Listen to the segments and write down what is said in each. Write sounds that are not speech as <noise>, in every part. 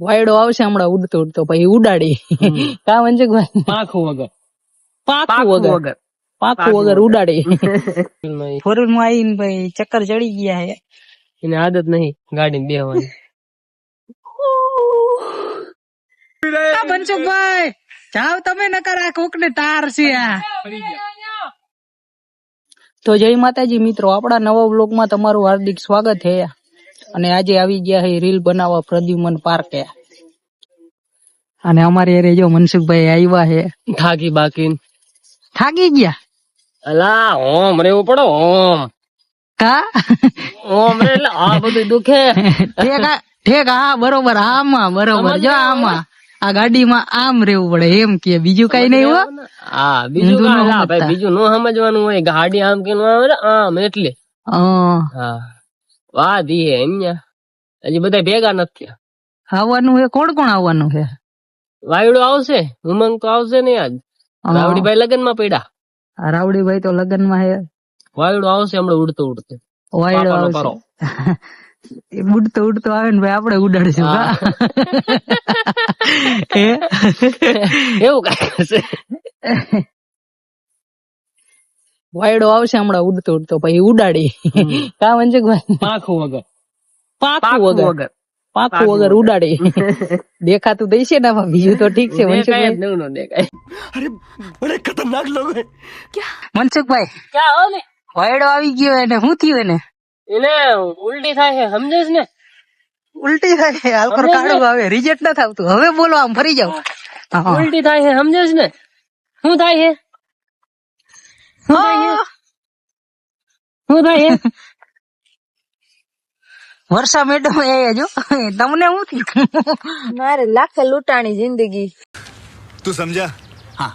વાયડો આવશે હમણાં ઉડતો ઉડતો પછી ઉડાડી. કા મનસુખભાઈ પાખું વગર. પાખું વગર. પાખું વગર ઉડાડી. <laughs> ફોર વ્હીલમાં આવીને ભાઈ ચક્કર ચડી ગયા હે. એને આદત નહીં ગાડી બેહવાની. જાવ તમે નકર આ કોક ને તાર છે આ. તો જય માતાજી મિત્રો આપણા નવા બ્લોગમાં તમારું હાર્દિક સ્વાગત છે અને આજે આવી ગયા છે રીલ બનાવવા પ્રદ્યુમન પાર્કે. અને અમારી અરે જો મનસુખભાઈ આવ્યા છે થાકી બાકી થાકી ગયા? અલા ઓમ રેવું પડે ઓમ. કા? ઓમ રે એટલે આ બધું દુખે. ઠેક ઠેક હા બરોબર આમાં બરોબર. જો આમાં. આ ગાડીમાં આમ રહેવું પડે એમ કે. બીજું કઈ નહીં હોય. હા બીજું ભાઈ બીજું નો સમજવાનું હોય. ગાડી આમ કે આમ એટલે આમ એટલે. હા. હા. વાહ દી હે અહીંયા. હજી બધા ભેગા નથી આવવાનું છે? કોણ કોણ આવવાનું છે? વાયડો આવશે ઉમંગ તો આવશે ને આજ. રાવડીભાઈ લગનમાં પડ્યા. રાવડીભાઈ તો લગ્નમાં હે વાયડો આવશે હમણાં ઉડતો ઉડતો. વાયડો આવશે. <laughs> ઉડતો ઉડતો આવે ને ભાઈ આપણે ઉડાડશું <laughs> <laughs> એવું કઈ વાયડો આવશે હમણાં ઉડતો ઉડતો પછી ઉડાડી. કા મનસુખભાઈ પાખું વગર. પાખું વગર. પાખું વગર ઉડાડી. <laughs> દેખાતું દઈશે ને બીજું તો ઠીક છે દેખાય મનસુખભાઈ નહીં, નો મનસુખભાઈ ક્યાં? હો ને? વાયડો આવી ગયો એને શું થયું એને? એને ઉલટી થાય છે સમજે ને? ઉલટી થાય છે હાલકર હવે આવે રિજેક્ટ ન? થતું હવે બોલો આમ ફરી જાવ. ઉલટી થાય છે સમજે ને? શું થાય છે? હું. રહી <laughs> વર્ષા મેડમ એ જો. <laughs> તમને હું થી <laughs> મારે લાખે લૂંટાણી જિંદગી. તું સમજા? હા.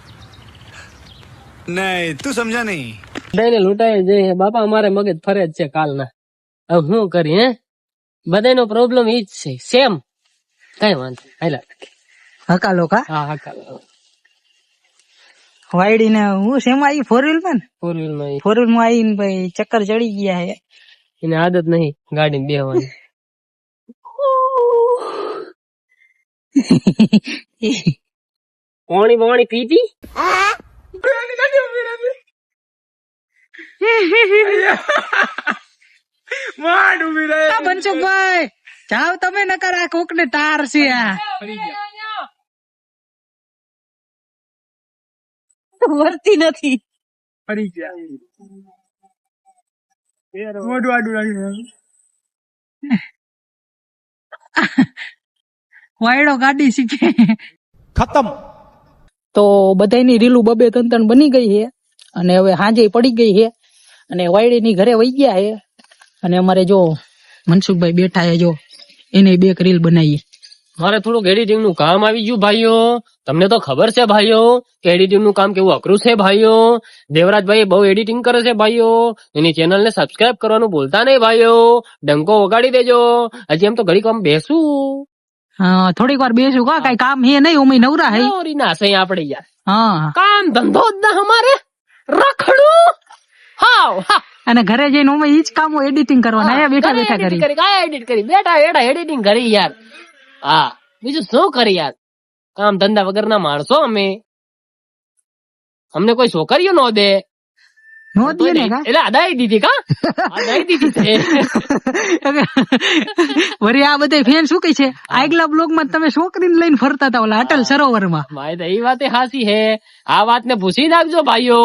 નહીં તું સમજા નહીં. બધાને લૂંટાઈ જઈ બાપા અમારે મગજ ફરે જ છે કાલના. હવે શું કરી હે? બધાનો પ્રોબ્લેમ ઈ જ છે. સેમ કઈ વાંધો હાલા. હકાલો કા? હા હકાલો. વાયડી ને હું શેમાં આવી ફોર વ્હીલમાં ફોર વ્હીલમાં. ફોર વ્હીલમાં આવીને ભાઈ ચક્કર ચડી ગયા હે એને આદત નહીં ગાડી બેહવાની. પાણી પાણી પીતી આ ભાઈ જાવ તમે નકર આ કોક ને તાર છે આ. વર્તી નથી. ફરી ગયા. વાયડો ગાડી શીખે. ખતમ. તો બધાની રીલું બબે ત્રણ ત્રણ બની ગઈ છે. અને હવે હાજે પડી ગઈ છે. અને વાયડી ની ઘરે વહી ગયા છે. અને અમારે જો મનસુખભાઈ બેઠા છે જો. એને બે રીલ બનાવી મારે થોડુંક એડિટિંગનું કામ આવી ગયું ભાઈઓ. તમને તો ખબર છે ભાઈઓ કે એડિટિંગનું કામ કેવું અઘરું છે ભાઈઓ? દેવરાજભાઈ બહુ એડિટિંગ કરે છે ભાઈઓ. એની ચેનલ ને સબસ્ક્રાઇબ કરવાનું ભૂલતા નહીં ભાઈઓ. ડંકો વગાડી દેજો. હજી એમ તો ઘડીક આમ બેસું. થોડીક વાર બેસું કા કઈ કામ હે નહીં ઉમી નવરા હે. નવરી ના સહી આપણે યાર. હા. કામ ધંધો જ ના અમારે. રખડું. હાવ હા. અને ઘરે જઈને ઉમે ઈ જ કામો એડિટિંગ કરવાના. આયા બેઠા બેઠા કરી. કાંઈ એડિટ કરી. બેઠા બેઠા એડિટિંગ કરી યાર. હા બીજું શું કરી યાર? કામ ધંધા વગર ના માણસો અમે. અમને કોઈ છોકરીઓ નો દે. એટલે દીધી કા? દીધી છે. આ બધા ફેન શું કહે છે? આગલા બ્લોગમાં તમે છોકરીને લઈને ફરતા હતા ઓલા અટલ સરોવરમાં ભાઈ તો એ વાતે હાસી હે. આ વાત ને પૂછી નાખજો ભાઈઓ.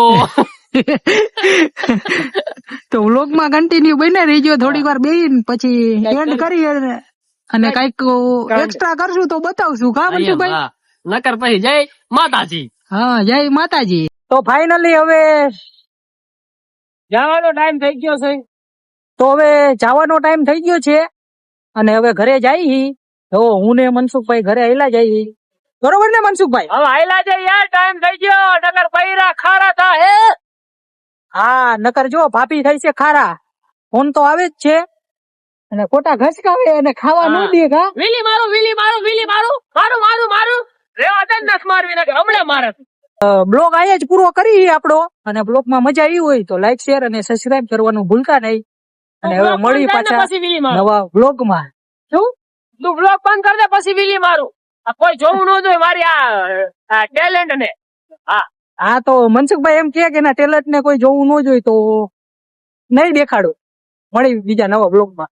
તો વ્લોગમાં કન્ટિન્યુ બને રહીજો થોડીક વાર બેહીને પછી એન્ડ કરી અને કંઈક એક્સ્ટ્રા કરશું તો બતાવશું. કા હા. નકર પછી જય માતાજી. હા જય માતાજી. તો ફાઇનલી હવે જવાનો ટાઈમ થઈ ગયો છે. તો હવે જવાનો ટાઈમ થઈ ગયો છે. અને હવે ઘરે જાય તો હું ને મનસુખભાઈ ઘરે આયલા જાય બરોબર ને મનસુખભાઈ? હવે આયલા જાય યાર ટાઈમ થઈ ગયો. નકર પૈરા ખારા થા હે? હા નકર જો ભાભી થઈ છે ખારા. ફોન તો આવે જ છે. અને ખોટા ઘસકાવે અને ખાવા ન. દે કા? વીલી મારું વીલી મારું વીલી મારું. મારું મારું મારું. રેવા દે નસ મારવી નાખે. હમણાં મારે. બ્લોગ અહીંયા જ પૂરો કરી આપણો. અને બ્લોગમાં મજા આવી હોય તો લાઈક શેર અને સબસ્ક્રાઇબ કરવાનું ભૂલતા નહીં. અને હવે મળી પાછા વીલી નવા બ્લોગમાં શું? તું બ્લોગ બંધ કર દે પછી બીલી મારું. આ કોઈ જોવું ન જોઈએ મારી આ ટેલેન્ટ ને. હા. હા તો મનસુખભાઈ એમ કે કે ના ટેલેન્ટ ને કોઈ જોવું ન જોઈએ તો નહીં દેખાડું. મળી બીજા નવા બ્લોગમાં.